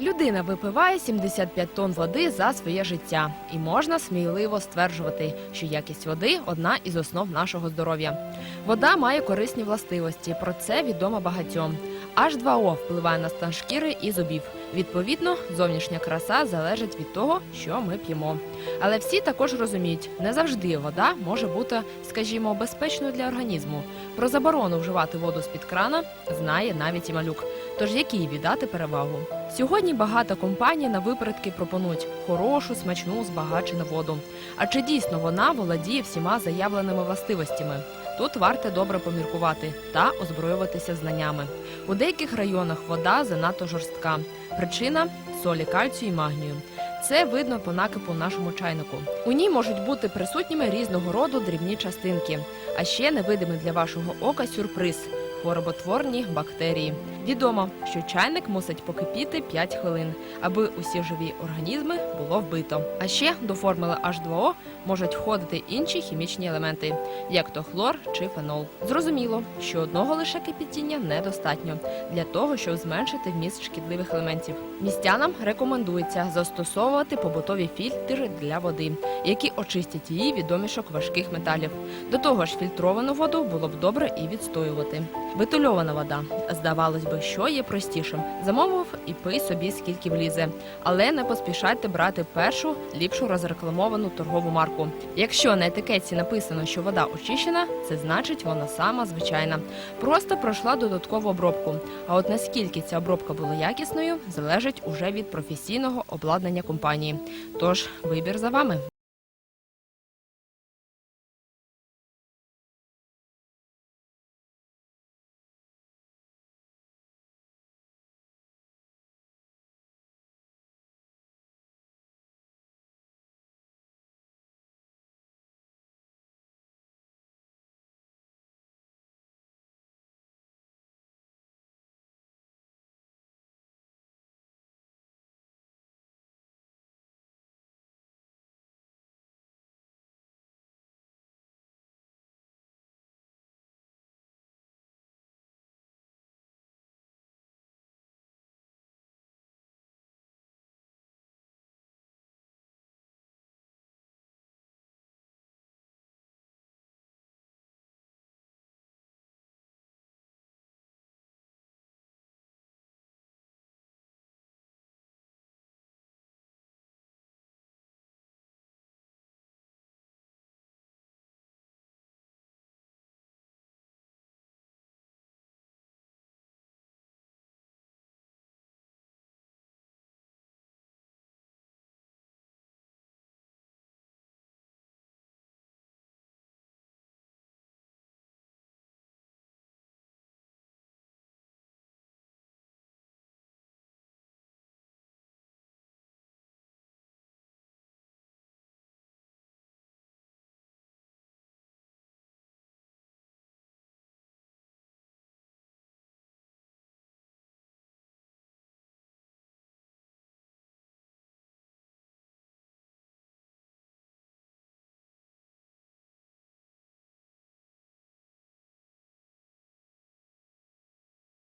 Людина випиває 75 тонн води за своє життя, і можна сміливо стверджувати, що якість води одна із основ нашого здоров'я. Вода має корисні властивості. Про це відомо багатьом. H2O впливає на стан шкіри і зубів. Відповідно, зовнішня краса залежить від того, що ми п'ємо. Але всі також розуміють, не завжди вода може бути, скажімо, безпечною для організму. Про заборону вживати воду з-під крана знає навіть і малюк. Тож якій віддати перевагу? Сьогодні багато компаній на випередки пропонують хорошу, смачну, збагачену воду. А чи дійсно вона володіє всіма заявленими властивостями? Тут варте добре поміркувати та озброюватися знаннями. У деяких районах вода занадто жорстка. Причина солі кальцію і магнію. Це видно по накипу нашому чайнику. У ній можуть бути присутніми різного роду дрібні частинки, а ще невидимий для вашого ока сюрприз хвороботворні бактерії. Відомо, що чайник мусить покипіти 5 хвилин, аби усі живі організми було вбито. А ще до формули H2O можуть входити інші хімічні елементи, як то хлор чи фенол. Зрозуміло, що одного лише кипітіння недостатньо для того, щоб зменшити вміст шкідливих елементів. Містянам рекомендується застосовувати побутові фільтри для води, які очистять її від домішок важких металів. До того ж, фільтровану воду було б добре і відстоювати. Бутильована вода. Здавалось би, що є простішим. Замовив і пий собі скільки влізе. Але не поспішайте брати першу ліпшу розрекламовану торгову марку. Якщо на етикетці написано, що вода очищена, це значить вона сама звичайна. Просто пройшла додаткову обробку. А от наскільки ця обробка була якісною, залежить уже від професійного обладнання компанії. Тож вибір за вами.